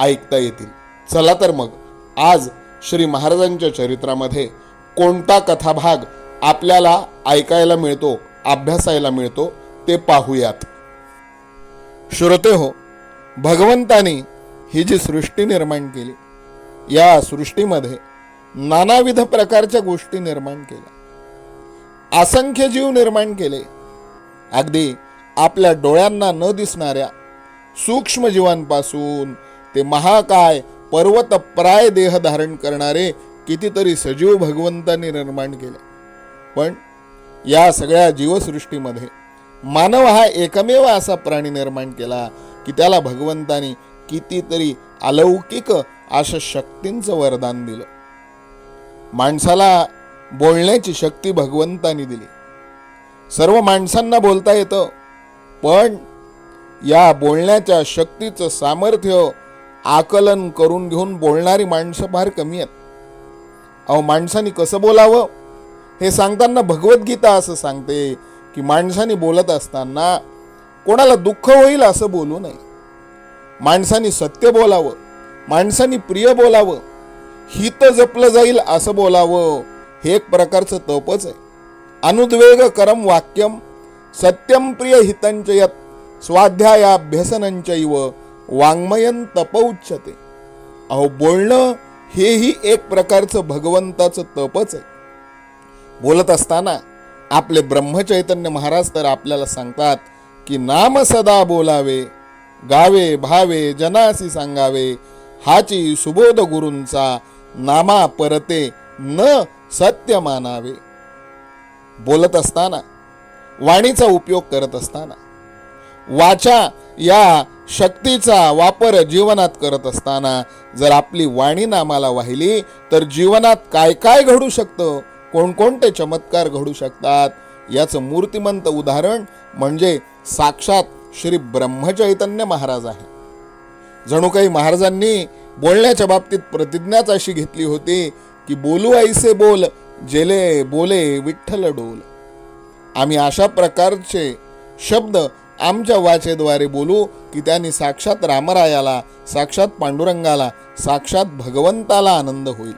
ऐकता येतील. चला तर मग आज श्री महाराजांच्या चरित्रामध्ये कोणता कथाभाग आपल्याला ऐकायला मिळतो अभ्यासायला मिळतो ते पाहूयात. श्रोते हो भगवंताने ही जी सृष्टी निर्माण केली या सृष्टीमध्ये नानाविध प्रकारच्या गोष्टी निर्माण केल्या. असंख्य जीव निर्माण केले. अगदी आपल्या डोळ्यांना न दिसणाऱ्या सूक्ष्म जीवांपासून ते महाकाय पर्वत प्राय देह धारण करणारे कितीतरी सजीव भगवंतांनी निर्माण केले. पण या सगळ्या जीवसृष्टीमध्ये मानव हा एकमेव असा प्राणी निर्माण केला की त्याला भगवंतानी कितीतरी अलौकिक अशा शक्तींचं वरदान दिलं. माणसाला बोलण्याची शक्ती भगवंतानी दिली. सर्व माणसांना बोलता येतं पण या बोलण्याच्या शक्तीचं सामर्थ्य आकलन करून घेऊन बोलणारी माणसं फार कमी आहेत. अहो माणसाने कसं बोलावं? हे सांगताना भगवद्गीता असं सांगते की माणसाने बोलत असताना कोणाला दुःख होईल असं बोलू नये. माणसाने सत्य बोलावं माणसाने प्रिय बोलावं हित जपलं जाईल असं बोलावं हे एक प्रकारचं तपच आहे. अनुद्वेग करम वाक्यम सत्यम प्रिय हितंच यत स्वाध्यायाभ्यसनंचैव वाङ्मयन तपउच्यते अहो बोलणं हेही एक प्रकारचं भगवंताचं तपच आहे. बोलत असताना आपले ब्रह्मचैतन्य महाराज तर आपल्याला सांगतात की नाम सदा बोलावे गावे भावे जनासी सांगावे हाची सुबोध गुरूंचा नामा परते न सत्य मानावे. बोलत असताना वाणीचा उपयोग करत असताना वाचा या शक्तीचा वापर जीवनात करत असताना जर आपली वाणी नामाला वाहिली तर जीवनात काय काय घडू शकतं? कोणकोणते चमत्कार घडू शकतात? याचं मूर्तिमंत उदाहरण म्हणजे साक्षात श्री ब्रह्मचैतन्य महाराज आहे. जणू काही महाराजांनी बोलण्याच्या बाबतीत प्रतिज्ञाच अशी घेतली होती की बोलू ऐसे बोल जेले बोले विठ्ठल डोल. आम्ही अशा प्रकारचे शब्द आमच्या वाचेद्वारे बोलू की त्यांनी साक्षात रामरायाला साक्षात पांडुरंगाला साक्षात भगवंताला आनंद होईल.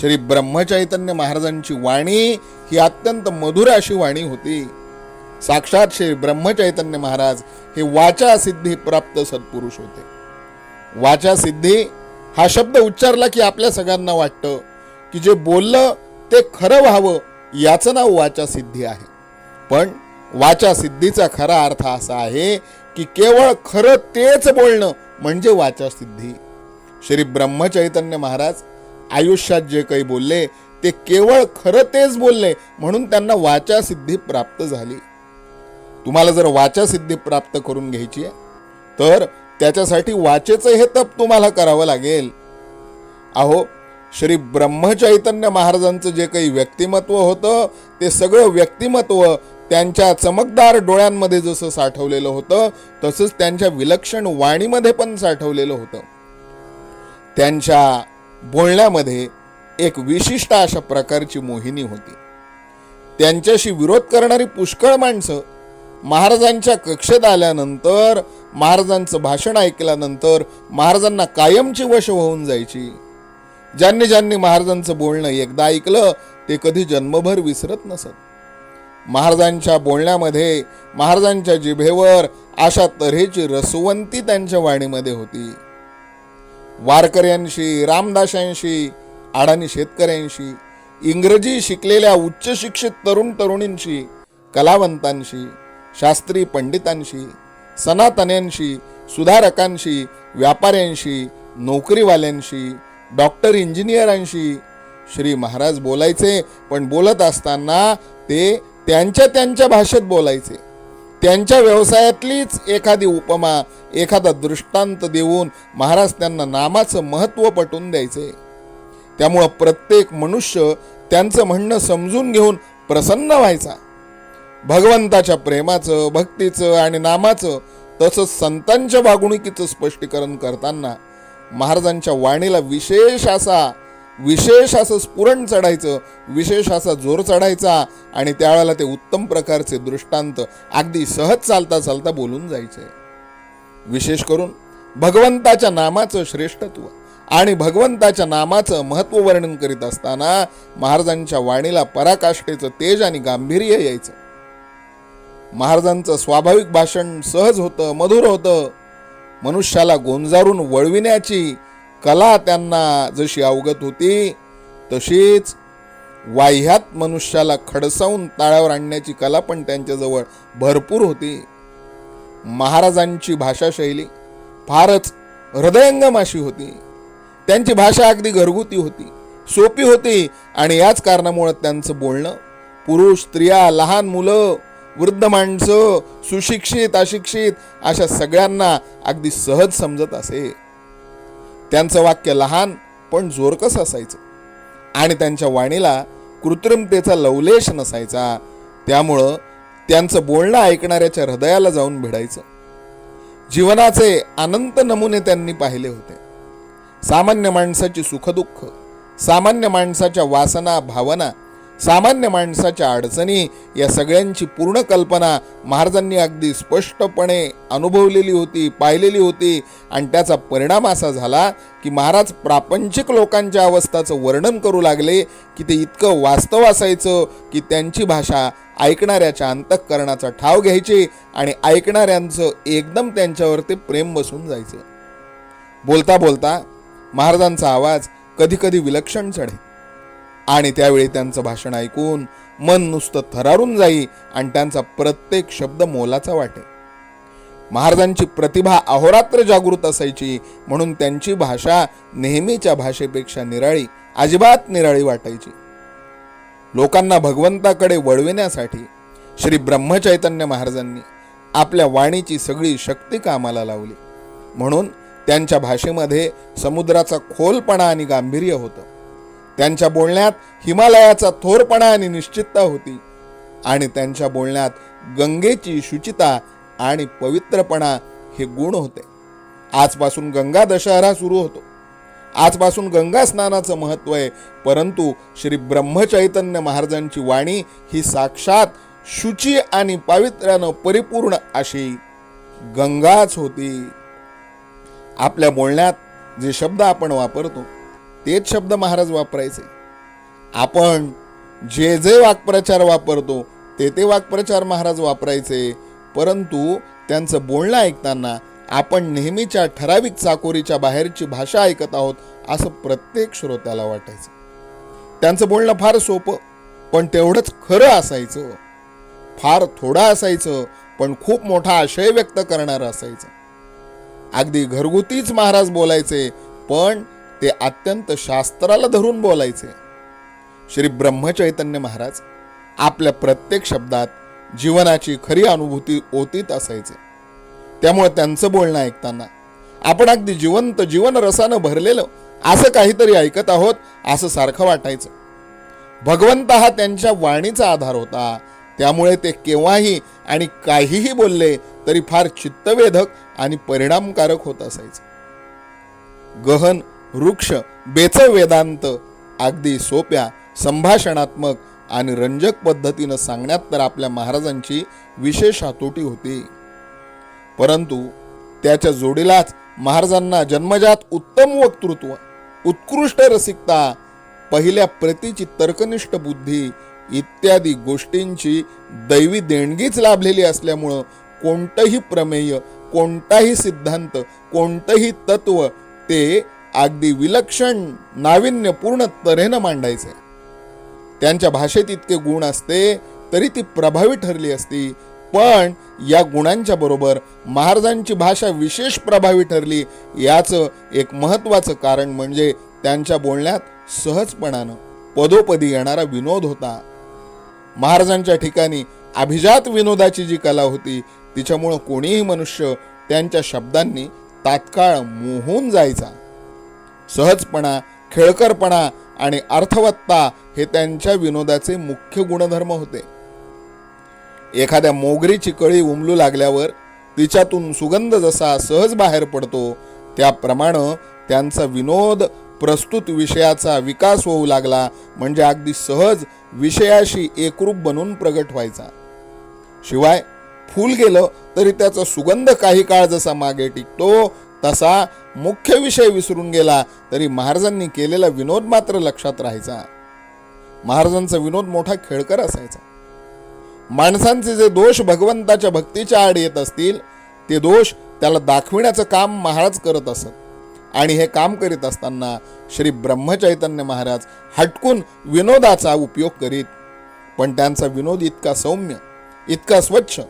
श्री ब्रह्मचैतन्य महाराजांची वाणी ही अत्यंत मधुर अशी वाणी होती. साक्षात श्री ब्रह्मचैतन्य महाराज हे वाचा सिद्धी प्राप्त सत्पुरुष होते. वाचा सिद्धी हा शब्द उच्चारला की आपल्या सगळ्यांना वाटतं की जे बोललं ते खरं व्हावं याचं नाव वाचा सिद्धी आहे. पण वाचा सिद्धीचा खरा अर्थ असा आहे की केवळ खरं तेच बोलणं म्हणजे वाचासिद्धी श्री ब्रह्मचैतन्य महाराज आयुष्यात जे काही बोलले ते केवळ खरं तेच बोलले म्हणून त्यांना वाचा सिद्धी प्राप्त झाली. तुम्हाला जर वाचा सिद्धी प्राप्त करून घ्यायची आहे तर त्याच्यासाठी वाचेचं हे तप तुम्हाला करावं लागेल. अहो श्री ब्रह्मचैतन्य महाराजांचं जे काही व्यक्तिमत्व होतं ते सगळं व्यक्तिमत्व त्यांच्या चमकदार डोळ्यांमध्ये जसं साठवलेलं होतं तसंच त्यांच्या विलक्षण वाणीमध्ये पण साठवलेलं होतं. त्यांच्या बोलण्यामध्ये एक विशिष्ट अशा प्रकारची मोहिनी होती. त्यांच्याशी विरोध करणारी पुष्कळ माणसं महाराजांच्या कक्षेत आल्यानंतर महाराजांचं भाषण ऐकल्यानंतर महाराजांना कायमची वश होऊन जायची. ज्यांनी ज्यांनी महाराजांचं बोलणं एकदा ऐकलं ते कधी जन्मभर विसरत नसत. महाराजांच्या बोलण्यामध्ये महाराजांच्या जिभेवर अशा तऱ्हेची रसवंती त्यांच्या वाणीमध्ये होती. वारकऱ्यांशी रामदासांशी अडाणी शेतकऱ्यांशी इंग्रजी शिकलेल्या उच्च शिक्षित तरुण तरुणींशी कलावंतांशी शास्त्री पंडितांशी सनातन्यांशी सुधारकांशी व्यापाऱ्यांशी नोकरीवाल्यांशी डॉक्टर इंजिनियरांशी श्री महाराज बोलायचे पण बोलत असताना ते त्यांच्या त्यांच्या भाषेत बोलायचे. त्यांच्या व्यवसायातलीच एखादी उपमा एखादा दृष्टांत देऊन महाराज त्यांना नामाचं महत्त्व पटवून द्यायचे. त्यामुळं प्रत्येक मनुष्य त्यांचं म्हणणं समजून घेऊन प्रसन्न व्हायचा. भगवंताच्या प्रेमाचं भक्तीचं आणि नामाचं तसंच संतांच्या वागणुकीचं स्पष्टीकरण करताना महाराजांच्या वाणीला विशेष असा विशेष असं स्फुरण चढायचं विशेष असा जोर चढायचा आणि त्यावेळेला ते उत्तम प्रकारचे दृष्टांत अगदी सहज चालता चालता बोलून जायचे. विशेष करून भगवंताच्या नामाचं श्रेष्ठत्व आणि भगवंताच्या नामाचं महत्त्व वर्णन करीत असताना महाराजांच्या वाणीला पराकाष्ठेचं तेज आणि गांभीर्य यायचं. महाराजांचं स्वाभाविक भाषण सहज होतं मधुर होतं. मनुष्याला गोंजारून वळविण्याची कला त्यांना जशी अवगत होती तशीच वाह्यात मनुष्याला खडसावून ताळ्यावर आणण्याची कला पण त्यांच्याजवळ भरपूर होती. महाराजांची भाषाशैली फारच हृदयंगम अशी होती. त्यांची भाषा अगदी घरगुती होती सोपी होती आणि याच कारणामुळं त्यांचं बोलणं पुरुष स्त्रिया लहान मुलं वृद्ध माणसं सुशिक्षित अशिक्षित अशा सगळ्यांना अगदी सहज समजत असे. त्यांचं वाक्य लहान पण जोरकस असायचं. आणि त्यांच्या वाणीला कृत्रिमतेचा लवलेश नसायचा. त्यामुळं त्यांचं बोलणं ऐकणाऱ्याच्या हृदयाला जाऊन भिडायचं. जीवनाचे अनंत नमुने त्यांनी पाहिले होते. सामान्य माणसाची सुखदुःख सामान्य माणसाच्या वासना भावना सामान्य माणसाच्या अडचणी या सगळ्यांची पूर्ण कल्पना महाराजांनी अगदी स्पष्टपणे अनुभवलेली होती पाहिलेली होती. आणि त्याचा परिणाम असा झाला की महाराज प्रापंचिक लोकांच्या अवस्थाचं वर्णन करू लागले की ते इतकं वास्तव असायचं की त्यांची भाषा ऐकणाऱ्याच्या अंतःकरणाचा ठाव घ्यायची आणि ऐकणाऱ्यांचं एकदम त्यांच्यावर ते प्रेम बसून जायचं. बोलता बोलता महाराजांचा आवाज कधी कधी विलक्षण चढे. आणि त्यावेळी त्यांचं भाषण ऐकून मन नुसतं थरारून जाई आणि त्यांचा प्रत्येक शब्द मोलाचा वाटे. महाराजांची प्रतिभा अहोरात्र जागृत असायची म्हणून त्यांची भाषा नेहमीच्या भाषेपेक्षा निराळी अजिबात निराळी वाटायची. लोकांना भगवंताकडे वळविण्यासाठी श्री ब्रह्मचैतन्य महाराजांनी आपल्या वाणीची सगळी शक्ती कामाला लावली. म्हणून त्यांच्या भाषेमध्ये समुद्राचा खोलपणा आणि गांभीर्य होतं. त्यांच्या बोलण्यात हिमालयाचा थोरपणा आणि निश्चितता होती. आणि त्यांच्या बोलण्यात गंगेची शुचिता आणि पवित्रपणा हे गुण होते. आजपासून गंगा दशहरा सुरू होतो. आजपासून गंगा स्नानाचं महत्त्व आहे परंतु श्री ब्रह्मचैतन्य महाराजांची वाणी ही साक्षात शुची आणि पावित्र्यानं परिपूर्ण अशी गंगाच होती. आपल्या बोलण्यात जे शब्द आपण वापरतो तेच शब्द महाराज वापरायचे. आपण जे जे वाक्प्रचार वापरतो ते ते वाक्प्रचार महाराज वापरायचे परंतु त्यांचं बोलणं ऐकताना आपण नेहमीच्या ठराविक चाकोरीच्या बाहेरची भाषा ऐकत आहोत असं प्रत्येक श्रोत्याला वाटायचं. त्यांचं बोलणं फार सोपं पण तेवढंच खरं असायचं. फार थोडं असायचं पण खूप मोठा आशय व्यक्त करणारं असायचं. अगदी घरगुतीच महाराज बोलायचे पण ते अत्यंत शास्त्राला धरून बोलायचे. श्री ब्रह्मचैतन्य महाराज आपल्या प्रत्येक शब्दात जीवनाची खरी अनुभूती ओतीत असायचे. त्यामुळे त्यांचं बोलणं ऐकताना आपण अगदी जिवंत जीवन रसानं भरलेलं असं काहीतरी ऐकत आहोत असं सारखं वाटायचं. भगवंत हा त्यांच्या वाणीचा आधार होता. त्यामुळे ते केव्हाही आणि काहीही बोलले तरी फार चित्तवेधक आणि परिणामकारक होत असायचं. गहन वृक्ष बेच वेदांत अगदी सोप्या संभाषणात्मक आणि रंजक पद्धतीनं सांगण्यात तर आपल्या महाराजांची विशेष हातोटी होती. परंतु त्याच्या जोडीलाच महाराजांना जन्मजात उत्तम वक्तृत्व उत्कृष्ट रसिकता पहिल्या प्रतीची तर्कनिष्ठ बुद्धी इत्यादी गोष्टींची दैवी देणगीच लाभलेली असल्यामुळं कोणतंही प्रमेय कोणताही सिद्धांत कोणतंही तत्व ते अगदी विलक्षण नाविन्यपूर्ण तऱ्हेनं मांडायचे. त्यांच्या भाषेत इतके गुण असते तरी ती प्रभावी ठरली असती. पण या गुणांच्या बरोबर महाराजांची भाषा विशेष प्रभावी ठरली. याचं एक महत्त्वाचं कारण म्हणजे त्यांच्या बोलण्यात सहजपणानं पदोपदी येणारा विनोद होता. महाराजांच्या ठिकाणी अभिजात विनोदाची जी कला होती तिच्यामुळं कोणीही मनुष्य त्यांच्या शब्दांनी तात्काळ मोहून जायचा. सहजपणा खेळकरपणा आणि अर्थवत्ता हे त्यांच्या विनोदाचे मुख्य गुणधर्म होते. एखाद्या मोगरीची कळी उमलू लागल्यावर तिच्यातून सुगंध जसा सहज बाहेर पडतो त्याप्रमाणे त्यांचा विनोद प्रस्तुत विषयाचा विकास होऊ लागला म्हणजे अगदी सहज विषयाशी एकरूप बनून प्रगट व्हायचा. शिवाय फूल गेलं तरी त्याचा सुगंध काही काळ जसा मागे टिकतो तसा मुख्य विषय विसरून गेला तरी महाराजांनी केलेला विनोद मात्र लक्षात राहायचा. महाराजांचा विनोद मोठा खेळकर असायचा. माणसांचे जे दोष भगवंताच्या भक्तीच्या आड येत असतील ते दोष त्याला दाखविण्याचं काम महाराज करत असत. आणि हे काम करीत असताना श्री ब्रह्मचैतन्य महाराज हटकून विनोदाचा उपयोग करीत पण त्यांचा विनोद इतका सौम्य इतका स्वच्छ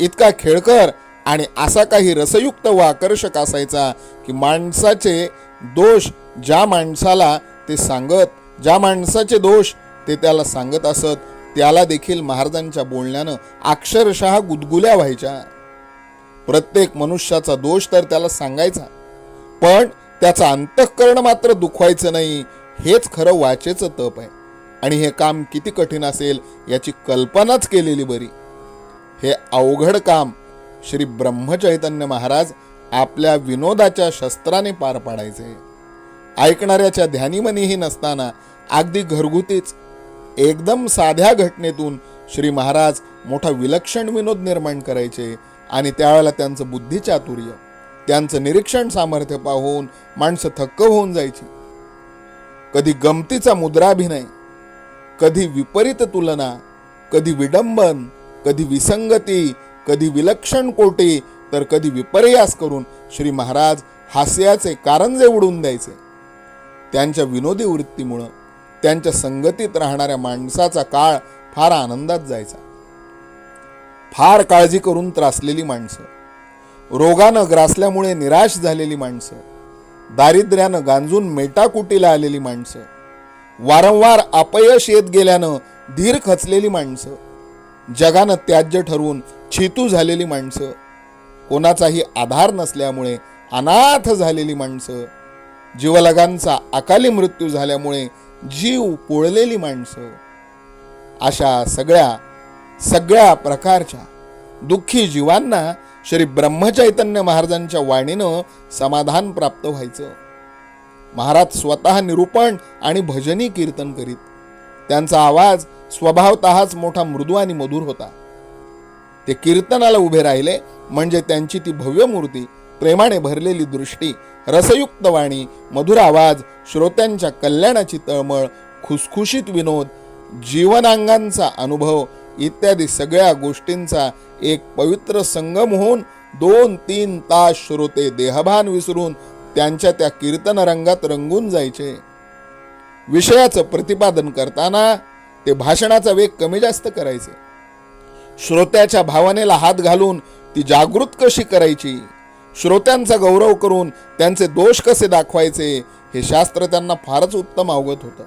इतका खेळकर आणि असा काही रसयुक्त व आकर्षक असायचा की माणसाचे दोष ज्या माणसाला ते सांगत ज्या माणसाचे दोष ते त्याला सांगत असत त्याला देखील महाराजांच्या बोलण्यानं अक्षरशः गुदगुल्या व्हायच्या. प्रत्येक मनुष्याचा दोष तर त्याला सांगायचा पण त्याचं अंतःकरण मात्र दुखवायचं नाही हेच खरं वाचेचं तप आहे. आणि हे काम किती कठीण असेल याची कल्पनाच केलेली बरी. हे अवघड काम श्री ब्रह्मचैतन्य महाराज आपल्या विनोदाच्या शस्त्राने पार पाडायचे. ऐकणाऱ्याच्या ध्यानीमनीही नसताना अगदी घरगुतीच एकदम साध्या घटनेतून श्री महाराज मोठा विलक्षण विनोद निर्माण करायचे आणि त्यावेळेला त्यांचं बुद्धिचातुर्य त्यांचं निरीक्षण सामर्थ्य पाहून माणसं थक्क होऊन जायची. कधी गमतीचा मुद्राभिनय कधी विपरीत तुलना कधी विडंबन कधी विसंगती कधी विलक्षण कोटी तर कधी विपर्यास करून श्री महाराज हास्याचे कारंजे उडून द्यायचे. त्यांच्या विनोदी वृत्तीमुळं त्यांच्या संगतीत राहणाऱ्या माणसाचा काळ फार आनंदात जायचा. फार काळजी करून त्रासलेली माणसं रोगानं ग्रासल्यामुळे निराश झालेली माणसं दारिद्र्यानं गांजून मेटाकुटीला आलेली माणसं वारंवार अपयश येत गेल्यानं धीर खचलेली माणसं जगानं त्याज्य ठरवून छितू झालेली माणसं. कोणाचाही आधार नसल्यामुळे अनाथ झालेली माणसं. जीवलगांचा अकाली मृत्यू झाल्यामुळे जीव पोळलेली माणसं. अशा सगळ्या सगळ्या प्रकारच्या दुःखी जीवांना श्री ब्रह्मचैतन्य महाराजांच्या वाणीनं समाधान प्राप्त व्हायचं. महाराज स्वतः निरूपण आणि भजनी कीर्तन करीत. त्यांचा आवाज स्वभावतःच मोठा मृदू आणि मधुर होता. ते कीर्तनाला उभे राहिले म्हणजे त्यांची ती भव्य मूर्ती प्रेमाने भरलेली दृष्टी रसयुक्त वाणी मधुर आवाज श्रोत्यांच्या कल्याणाची तळमळ खुसखुशीत विनोद जीवनांगांचा अनुभव इत्यादी सगळ्या गोष्टींचा एक पवित्र संगम होऊन दोन तीन तास श्रोते देहभान विसरून त्यांच्या त्या कीर्तन रंगात रंगून जायचे. विषयाचं प्रतिपादन करताना ते भाषणाचा वेग कमी जास्त करायचे. श्रोत्याच्या भावनेला हात घालून ती जागृत कशी करायची? श्रोत्यांचा गौरव करून त्यांचे दोष कसे दाखवायचे? हे शास्त्र त्यांना फारच उत्तम अवगत होतं.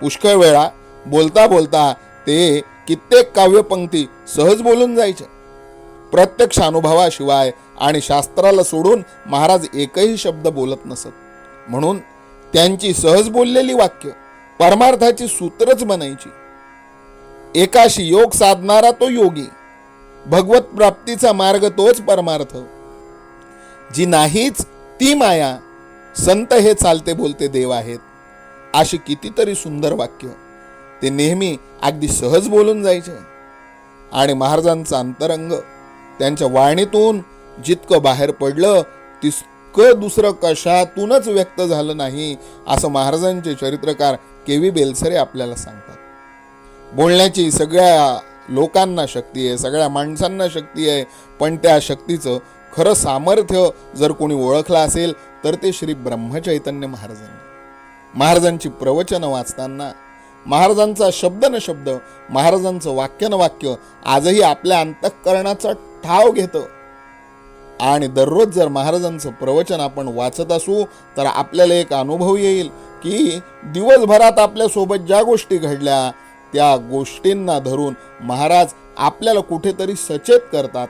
पुष्कळ वेळा बोलता बोलता ते कित्येक काव्यपंक्ती सहज बोलून जायचे. प्रत्यक्ष अनुभवाशिवाय आणि शास्त्राला सोडून महाराज एकही शब्द बोलत नसत. म्हणून त्यांची सहज बोललेली वाक्य परमार्थाची सूत्रच म्हणायची. एकाशी योग साधणारा तो योगी. भगवत प्राप्तीचा मार्ग तोच परमार्थ. जी नाहीच ती माया. संत हे चालते बोलते देव आहेत. अशी कितीतरी सुंदर वाक्य. ते नेहमी अगदी सहज बोलून जायचे. आणि महाराजांचं अंतरंग त्यांच्या वाणीतून जितकं बाहेर पडलं क दुसरं कशातूनच व्यक्त झालं नाही असं महाराजांचे चरित्रकार के व्ही बेलसरे आपल्याला सांगतात. बोलण्याची सगळ्या लोकांना शक्ती आहे सगळ्या माणसांना शक्ती आहे पण त्या शक्तीचं खरं सामर्थ्य जर कोणी ओळखलं असेल तर ते श्री ब्रह्मचैतन्य महाराजांनी. महाराजांची प्रवचनं वाचताना महाराजांचा शब्द न शब्द महाराजांचं वाक्य न वाक्य आजही आपल्या अंतःकरणाचा ठाव घेतं. आणि दररोज जर महाराजांचं प्रवचन आपण वाचत असू तर आपल्याला एक अनुभव येईल की दिवसभरात आपल्यासोबत ज्या गोष्टी घडल्या त्या गोष्टींना धरून महाराज आपल्याला कुठेतरी सचेत करतात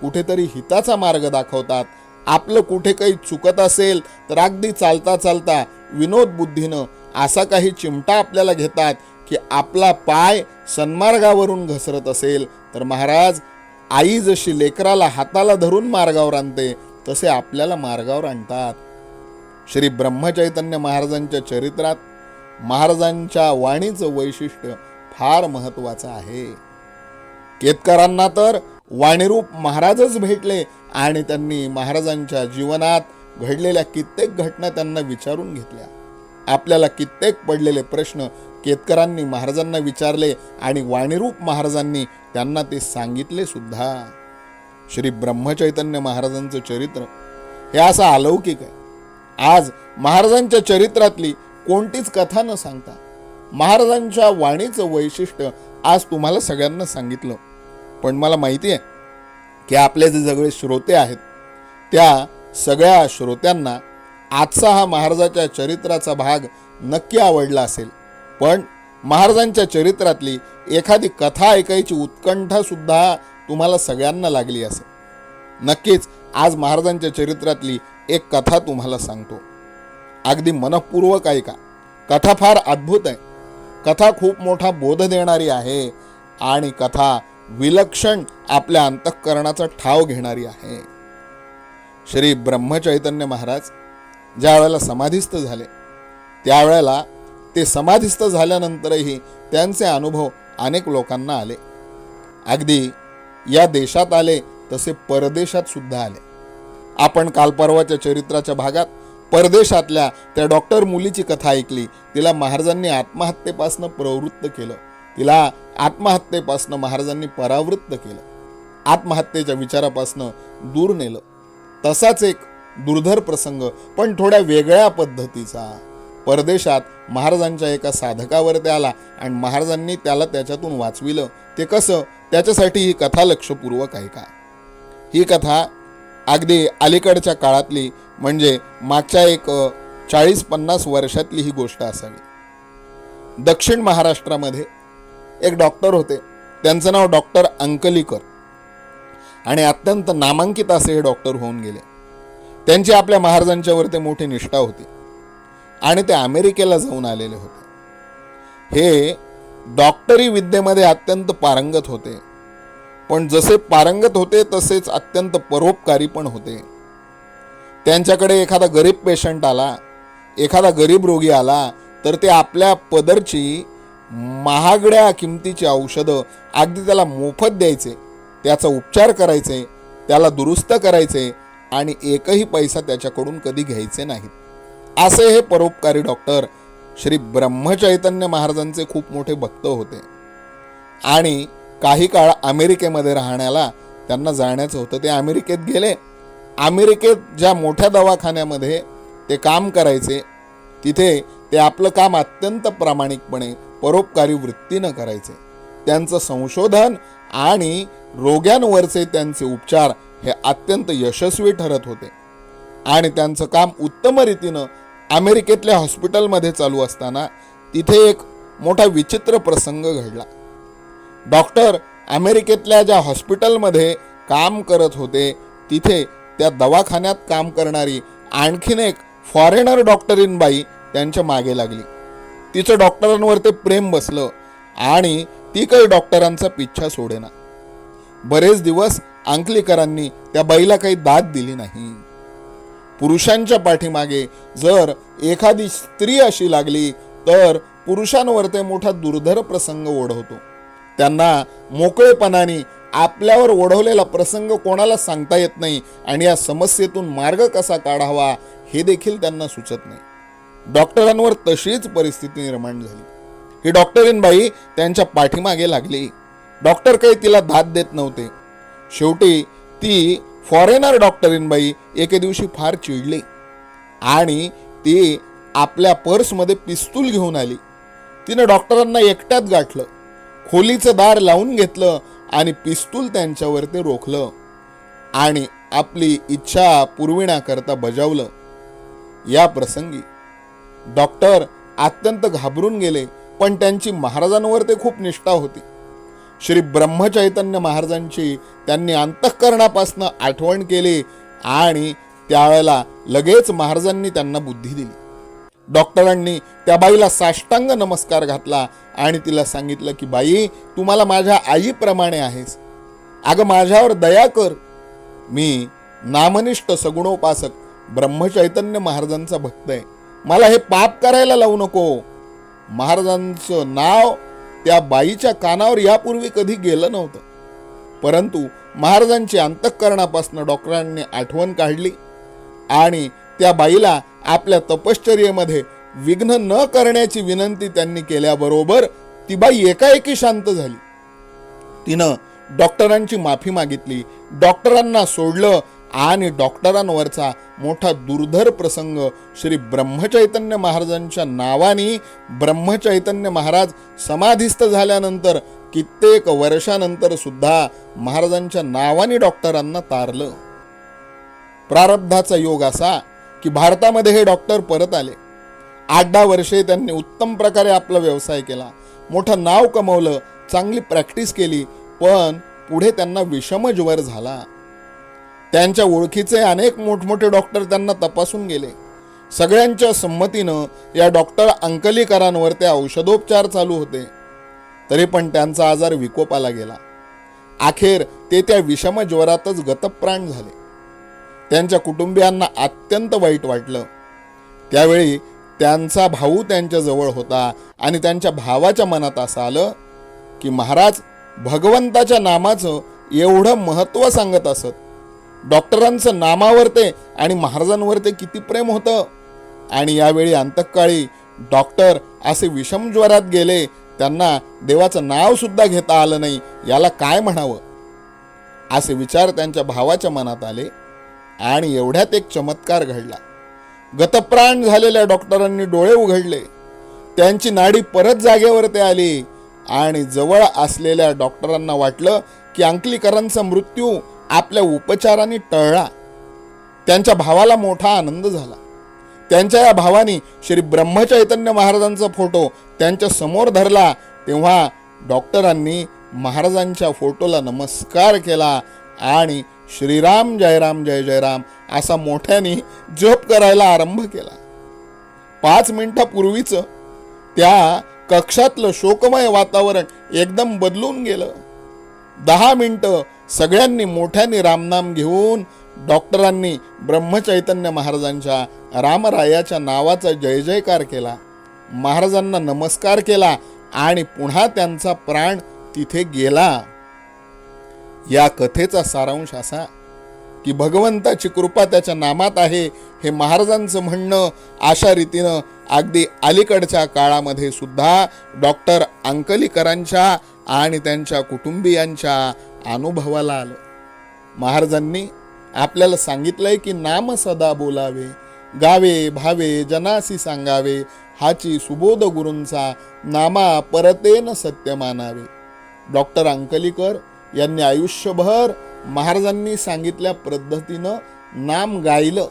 कुठेतरी हिताचा मार्ग दाखवतात. आपलं कुठे काही चुकत असेल तर अगदी चालता चालता विनोद बुद्धीनं असा काही चिमटा आपल्याला घेतात की आपला पाय सन्मार्गावरून घसरत असेल तर महाराज आई जशी लेकराला हाताला धरून मार्गावर आणते तसे आपल्याला मार्गावर आणतात. श्री ब्रह्मचैतन्य महाराजांच्या चरित्रात महाराजांच्या वाणीचं वैशिष्ट्य फार महत्वाचं आहे. केतकरांना तर वाणीरूप महाराजच भेटले आणि त्यांनी महाराजांच्या जीवनात घडलेल्या कित्येक घटना त्यांना विचारून घेतल्या. आपल्याला कित्येक पडलेले प्रश्न केतकरांनी महाराजांना विचारले आणि वाणीरूप महाराजांनी त्यांना ते सांगितले सुद्धा. श्री ब्रह्मचैतन्य महाराजांचं चरित्र हे असं अलौकिक आहे. आज महाराजांच्या चरित्रातली कोणतीच कथा न सांगता महाराजांच्या वाणीचं वैशिष्ट्य आज तुम्हाला सगळ्यांना सांगितलं. पण मला माहिती आहे की आपले जे सगळे श्रोते आहेत त्या सगळ्या श्रोत्यांना आजचा हा महाराजाच्या चरित्राचा भाग नक्की आवडला असेल. पण महाराजांच्या चरित्रातली एखादी कथा ऐकायची उत्कंठा सुद्धा तुम्हाला सगळ्यांना लागली असेल. नक्कीच आज महाराजांच्या चरित्रातली एक कथा तुम्हाला सांगतो. अगदी मनपूर्वक ऐका. कथा फार अद्भुत आहे. कथा खूप मोठा बोध देणारी आहे आणि कथा विलक्षण आपल्या अंतःकरणाचा ठाव घेणारी आहे. श्री ब्रह्मचैतन्य महाराज ज्या वेळेला समाधिस्थ झाले त्यावेळेला ते समाधिस्थ झाल्यानंतरही त्यांचे अनुभव अनेक लोकांना आले. अगदी या देशात आले तसे परदेशात सुद्धा आले. आपण काल परवाच्या चरित्राच्या भागात परदेशातल्या त्या डॉक्टर मुलीची कथा ऐकली. तिला महाराजांनी आत्महत्येपासनं प्रवृत्त केलं. तिला आत्महत्येपासनं महाराजांनी परावृत्त केलं. आत्महत्येच्या विचारापासनं दूर नेलं. तसाच एक दुर्धर प्रसंग पण थोड्या वेगळ्या पद्धतीचा. परदेशात महाराजांच्या एका साधकावर ते आला आणि महाराजांनी त्याला त्याच्यातून वाचविलं. ते कसं? त्याच्यासाठी ही कथा लक्षपूर्वक ऐका ही कथा अगदी अलीकडच्या काळातली म्हणजे मागच्या एक चाळीस पन्नास वर्षातली ही गोष्ट असावी. दक्षिण महाराष्ट्रामध्ये एक डॉक्टर होते. त्यांचं नाव डॉक्टर अंकलीकर. आणि अत्यंत नामांकित असे हे डॉक्टर होऊन गेले. त्यांची आपल्या महाराजांच्यावरती मोठी निष्ठा होती. आणि ते अमेरिकेला जाऊन आलेले होते. हे डॉक्टरी विद्येमध्ये अत्यंत पारंगत होते. पण जसे पारंगत होते तसेच अत्यंत परोपकारी पण होते. त्यांच्याकडे एखादा गरीब पेशंट आला एखादा गरीब रोगी आला तर ते आपल्या पदरची महागड्या किमतीची औषधं अगदी त्याला मोफत द्यायचे त्याचा उपचार करायचे त्याला दुरुस्त करायचे आणि एकही पैसा त्याच्याकडून कधी घ्यायचे नाहीत. असे हे परोपकारी डॉक्टर श्री ब्रह्मचैतन्य महाराजांचे खूप मोठे भक्त होते. आणि काही काळ अमेरिकेमध्ये राहण्याला त्यांना जाण्याचं होतं. ते अमेरिकेत गेले. अमेरिकेत ज्या मोठ्या दवाखान्यामध्ये ते काम करायचे तिथे ते आपलं काम अत्यंत प्रामाणिकपणे परोपकारी वृत्तीनं करायचे. त्यांचं संशोधन आणि रोग्यांवरचे त्यांचे उपचार हे अत्यंत यशस्वी ठरत होते. आणि त्यांचं काम उत्तम रीतीनं अमेरिकेतल्या हॉस्पिटलमध्ये चालू असताना तिथे एक मोठा विचित्र प्रसंग घडला. डॉक्टर अमेरिकेतल्या ज्या हॉस्पिटलमध्ये काम करत होते तिथे त्या दवाखान्यात काम करणारी आणखीन एक फॉरेनर डॉक्टरीन बाई त्यांच्या मागे लागली. तिचं डॉक्टरांवर ते प्रेम बसलं आणि ती काही डॉक्टरांचा पिच्छा सोडेना. बरेच दिवस अंकलीकरांनी त्या बाईला काही दाद दिली नाही. पुरुषांच्या पाठीमागे जर एखादी स्त्री अशी लागली तर पुरुषांवर ते मोठा दुर्धर प्रसंग ओढवतो. त्यांना मोकळेपणाने आपल्यावर ओढवलेला प्रसंग कोणाला सांगता येत नाही आणि या समस्येतून मार्ग कसा काढावा हे देखील त्यांना सुचत नाही. डॉक्टरांवर तशीच परिस्थिती निर्माण झाली. ही डॉक्टरीन बाई त्यांच्या पाठीमागे लागली. डॉक्टर काही तिला दाद देत नव्हते. शेवटी ती फॉरेनर डॉक्टरीनबाई एके दिवशी फार चिडली. आणि ती आपल्या पर्समध्ये पिस्तूल घेऊन आली. तिनं डॉक्टरांना एकट्यात गाठलं. खोलीचं दार लावून घेतलं आणि पिस्तूल त्यांच्यावर ते रोखलं. आणि आपली इच्छा पुरविण्याकरता बजावलं. या प्रसंगी डॉक्टर अत्यंत घाबरून गेले पण त्यांची महाराजांवर ते खूप निष्ठा होती. श्री ब्रह्मचैतन्य महाराजांची त्यांनी अंतःकरणापासनं आठवण केली आणि त्यावेळेला लगेच महाराजांनी त्यांना बुद्धी दिली. डॉक्टरांनी त्या बाईला साष्टांग नमस्कार घातला आणि तिला सांगितलं की बाई तू मला माझ्या आईप्रमाणे आहेस. अगं माझ्यावर दया कर. मी नामनिष्ठ सगुणोपासक ब्रह्मचैतन्य महाराजांचा भक्त आहे. मला हे पाप करायला लावू नको. महाराजांचं नाव त्या बाईच्या कानावर यापूर्वी कधी गेलं नव्हतं. परंतु महाराजांची अंतःकरणापासून डॉक्टरांनी आठवण काढली आणि त्या बाईला आपल्या तपश्चर्येमध्ये विघ्न न करण्याची विनंती त्यांनी केल्याबरोबर ती बाई एकाएकी शांत झाली. तिनं डॉक्टरांची माफी मागितली. डॉक्टरांना सोडलं. आणि डॉक्टरांवरचा मोठा दुर्धर प्रसंग श्री ब्रह्मचैतन्य महाराजांच्या नावाने ब्रह्मचैतन्य महाराज समाधिस्थ झाल्यानंतर कित्येक वर्षानंतर सुद्धा महाराजांच्या नावाने डॉक्टरांना तारलं. प्रारब्धाचा योग असा की भारतामध्ये हे डॉक्टर परत आले. आठ दहा वर्षे त्यांनी उत्तम प्रकारे आपला व्यवसाय केला. मोठं नाव कमवलं चांगली प्रॅक्टिस केली पण पुढे त्यांना विषमज्वर झाला. त्यांच्या ओळखीचे अनेक मोठमोठे डॉक्टर त्यांना तपासून गेले. सगळ्यांच्या संमतीनं या डॉक्टर अंकलीकरांवर ते औषधोपचार चालू होते. तरी पण त्यांचा आजार विकोपाला गेला. अखेर ते त्या विषम ज्वरातच गतप्राण झाले. त्यांच्या कुटुंबियांना अत्यंत वाईट वाटलं. त्यावेळी त्यांचा भाऊ त्यांच्याजवळ होता आणि त्यांच्या भावाच्या मनात असं आलं की महाराज भगवंताच्या नामाचं एवढं महत्त्व सांगत असत. डॉक्टरांचं नामावर ते आणि महाराजांवर ते किती प्रेम होतं. आणि यावेळी अंतकाळी डॉक्टर असे विषम ज्वरात गेले त्यांना देवाचं नावसुद्धा घेता आलं नाही याला काय म्हणावं? असे विचार त्यांच्या भावाच्या मनात आले आणि एवढ्यात एक चमत्कार घडला. गतप्राण झालेल्या डॉक्टरांनी डोळे उघडले. त्यांची नाडी परत जागेवर ते आली आणि जवळ असलेल्या डॉक्टरांना वाटलं की अंकलीकरांचा मृत्यू आपल्या उपचाराने टळला. त्यांच्या भावाला मोठा आनंद झाला. त्यांच्या या भावानी श्री ब्रह्मचैतन्य महाराजांचा फोटो त्यांच्यासमोर धरला. तेव्हा डॉक्टरांनी महाराजांच्या फोटोला नमस्कार केला आणि श्रीराम जयराम जय जयराम असा मोठ्याने जप करायला आरंभ केला. पाच मिनिटापूर्वीच त्या कक्षातलं शोकमय वातावरण एकदम बदलून गेलं. दहा मिनटं सगळ्यांनी मोठ्याने रामनाम घेऊन डॉक्टरांनी ब्रह्मचैतन्य महाराजांच्या रामरायाच्या नावाचा जय जयकार केला. महाराजांना नमस्कार केला आणि पुन्हा त्यांचा प्राण तिथे गेला. या कथेचा सारांश असा की भगवंताची कृपा त्याच्या नामात आहे हे महाराजांचं म्हणणं अशा रीतीनं अगदी अलीकडच्या काळामध्ये सुद्धा डॉक्टर अंकलीकरांच्या आणि त्यांच्या कुटुंबियांच्या अनुभवाला आलं. महाराजांनी आपल्याला सांगितलंय की नाम सदा बोलावे गावे भावे जनासी सांगावे हाची सुबोध गुरूंचा नामा परतेन सत्य मानावे. डॉक्टर अंकलीकर यांनी आयुष्यभर महाराजांनी सांगितल्या पद्धतीनं नाम गायलं.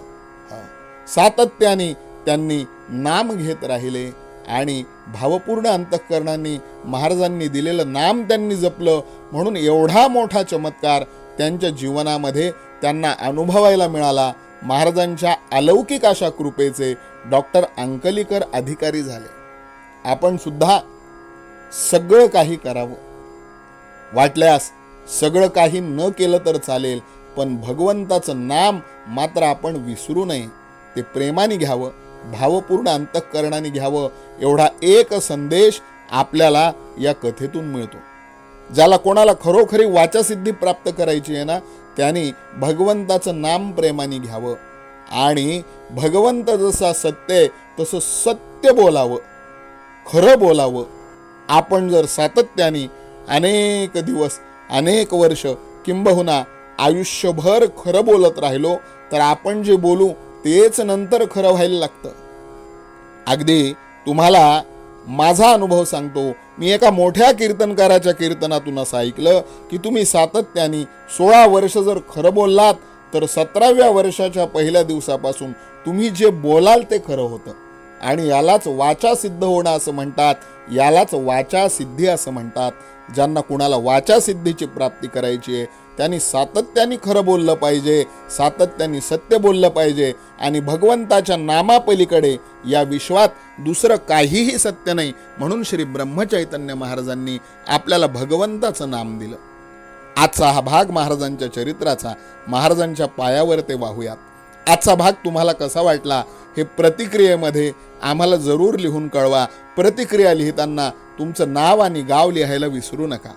सातत्याने त्यांनी नाम घेत राहिले. आणि भावपूर्ण अंतःकरणांनी महाराजांनी दिलेलं नाम त्यांनी जपलं. म्हणून एवढा मोठा चमत्कार त्यांच्या जीवनामध्ये त्यांना अनुभवायला मिळाला. महाराजांच्या अलौकिक अशा कृपेचे डॉक्टर अंकलीकर अधिकारी झाले. आपण सुद्धा सगळं काही करावं. वाटल्यास सगळं काही न केलं तर चालेल पण भगवंताचं नाम मात्र आपण विसरू नये. ते प्रेमाने घ्यावं. भावपूर्ण अंतःकरणाने घ्यावं एवढा एक संदेश आपल्याला या कथेतून मिळतो. ज्याला कोणाला खरोखरी वाचासिद्धी प्राप्त करायची आहे ना त्याने भगवंताचं नाम प्रेमाने घ्यावं आणि भगवंत जसा सत्य आहे तसं सत्य बोलावं खरं बोलावं. आपण जर सातत्याने अनेक दिवस अनेक वर्ष किंबहुना आयुष्यभर खरं बोलत राहिलो तर आपण जे बोलू तेच नंतर खरं व्हायला लागतं. अगदी तुम्हाला माझा अनुभव सांगतो. मी एका मोठ्या कीर्तनकाराच्या कीर्तनातून असं ऐकलं की तुम्ही सातत्याने सोळा वर्ष जर खरं बोललात तर सतराव्या वर्षाच्या पहिल्या दिवसापासून तुम्ही जे बोलाल ते खरं होतं. आणि यालाच वाचा सिद्ध होणं असं म्हणतात यालाच वाचा सिद्धी असं म्हणतात. ज्यांना कुणाला वाचा सिद्धीची प्राप्ती करायची आहे त्यांनी सातत्याने खरं बोललं पाहिजे सातत्याने सत्य बोललं पाहिजे आणि भगवंताच्या नामापलीकडे या विश्वात दुसरं काहीही सत्य नाही म्हणून श्री ब्रह्मचैतन्य महाराजांनी आपल्याला भगवंताचं नाम दिलं. आजचा हा भाग महाराजांच्या चरित्राचा महाराजांच्या पायावर ते वाहूयात. आजचा भाग तुम्हाला कसा वाटला हे प्रतिक्रियेमध्ये आम्हाला जरूर लिहून कळवा. प्रतिक्रिया लिहिताना तुमचं नाव आणि गाव लिहायला विसरू नका.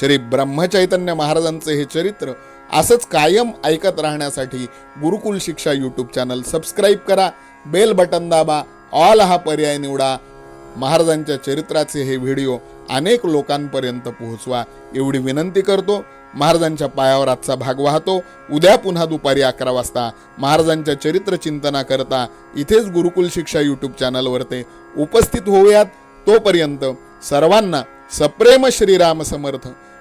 श्री ब्रह्मचैतन्य महाराजांचे हे चरित्र असंच कायम ऐकत राहण्यासाठी Gurukul Shiksha YouTube channel subscribe करा बेल बटन दाबा ऑल हा पर्याय निवडा. महाराजांच्या चरित्राचे हे व्हिडिओ अनेक लोकांपर्यंत पोहोचवा एवढी विनंती करतो. महाराजांच्या पायावर आजचा भाग वाहतो. उद्या पुन्हा दुपारी अकरा वाजता महाराजांच्या चरित्र चिंतना करता इथेच गुरुकुल शिक्षा यूट्यूब चॅनलवरते उपस्थित होऊयात. तोपर्यंत सर्वांना सप्रेम श्रीराम समर्थ.